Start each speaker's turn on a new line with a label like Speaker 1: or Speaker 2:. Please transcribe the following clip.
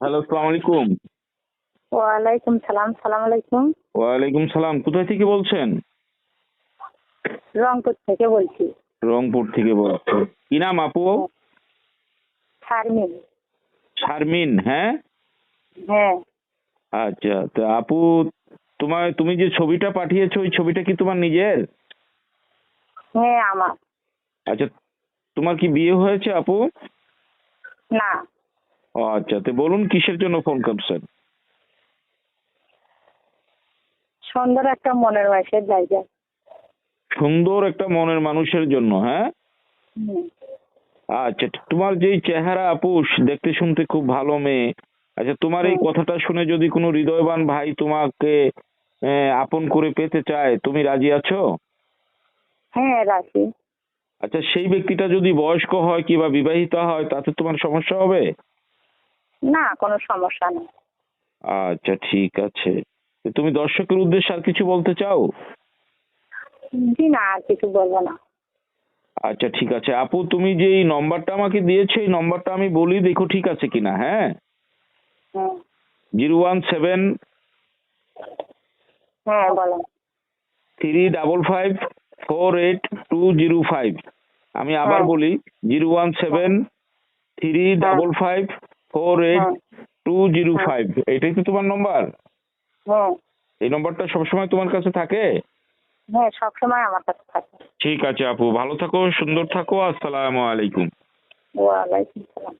Speaker 1: Hello আসসালামু আলাইকুম
Speaker 2: ওয়ালাইকুম সালাম সালাম আলাইকুম
Speaker 1: ওয়ালাইকুম সালাম কোথায় থেকে বলছেন?
Speaker 2: রংপুর থেকে বলছি।
Speaker 1: রংপুর থেকে কি নাম আপু?
Speaker 2: শারমিন।
Speaker 1: শারমিন হ্যাঁ?
Speaker 2: হ্যাঁ।
Speaker 1: আচ্ছা তা আপু তোমার তুমি যে ছবিটা পাঠিয়েছো ওই ছবিটা কি তোমার নিজের?
Speaker 2: হ্যাঁ আমার।
Speaker 1: আচ্ছা তোমার কি বিয়ে হয়েছে আপু?
Speaker 2: না।
Speaker 1: আচ্ছা তো বলুন কিসের জন্য ফোন করছেন?
Speaker 2: সুন্দর একটা মনের বয়সের জায়গা।
Speaker 1: সুন্দর একটা মনের মানুষের জন্য হ্যাঁ। আচ্ছা তোমার যেই চেহারা আপুস দেখতে শুনতে খুব ভালো মেয়ে। আচ্ছা তোমার এই কথাটা শুনে যদি কোনো হৃদয়বান ভাই তোমাকে আপন করে পেতে চায় তুমি রাজি আছো?
Speaker 2: হ্যাঁ রাখি
Speaker 1: আচ্ছা সেই ব্যক্তিটা যদি বয়স্ক হয় কিংবা বিবাহিতা হয় তাতে তোমার সমস্যা হবে?
Speaker 2: না কোনো সমস্যা নেই।
Speaker 1: আচ্ছা ঠিক আছে। তুমি দর্শকের উদ্দেশ্যে আর কিছু বলতে চাও?
Speaker 2: জি না আর কিছু বলব না।
Speaker 1: আচ্ছা ঠিক আছে। আপু তুমি যে এই নম্বরটা আমাকে দিয়েছ এই নম্বরটা আমি বলি দেখো ঠিক আছে কিনা হ্যাঁ। জিরো ওয়ান সেভেন
Speaker 2: হ্যাঁ বলো।
Speaker 1: Three double five four eight two zero five. আমি আবার
Speaker 2: হ্যাঁ।
Speaker 1: বলি zero one seven three double five four eight. Two zero. Five এটাই তো তোমার নম্বর
Speaker 2: হ্যাঁ।
Speaker 1: এই নম্বরটা সবসময় তোমার কাছে থাকে?
Speaker 2: হ্যাঁ সবসময় আমার কাছে থাকে।
Speaker 1: ঠিক আছে আপু ভালো থাকো সুন্দর থাকো আসসালামু আলাইকুম।
Speaker 2: ওয়ালাইকুম সালাম